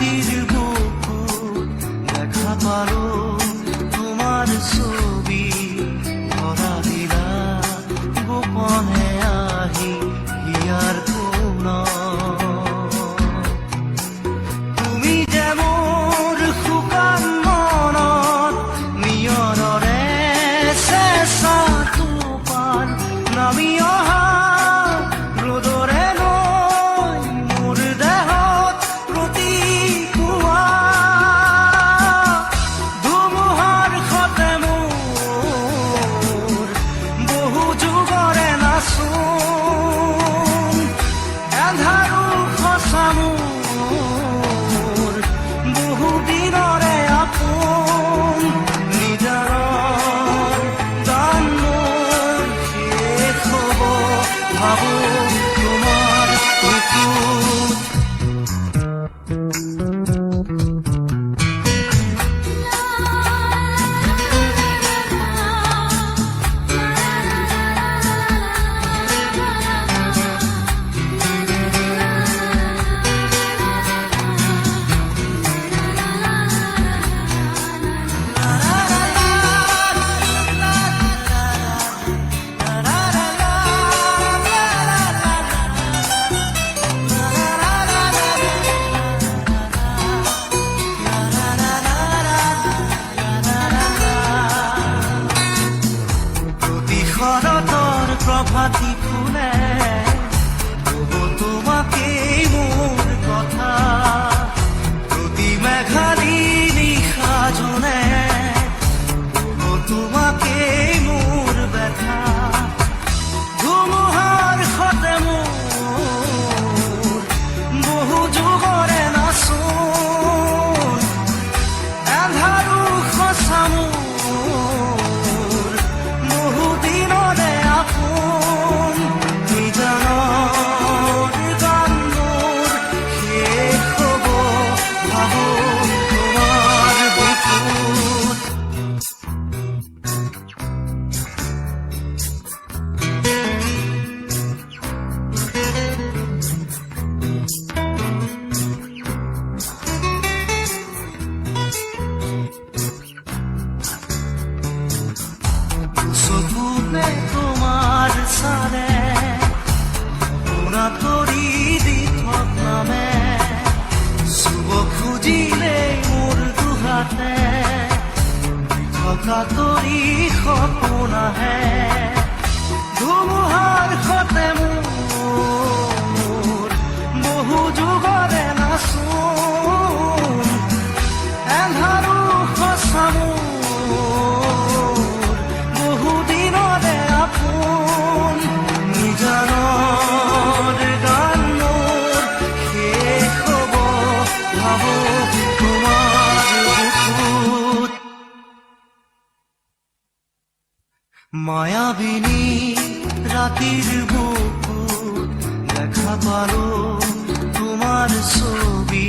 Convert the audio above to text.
Bir gün. শরতৰ প্ৰভাতী ফুলে। sane una tori di thok name subo khujile mur duhate thaka tori khopuna hai তোমার মায়াবিনী রাতির বুকু দেখা পারো তোমার ছবি।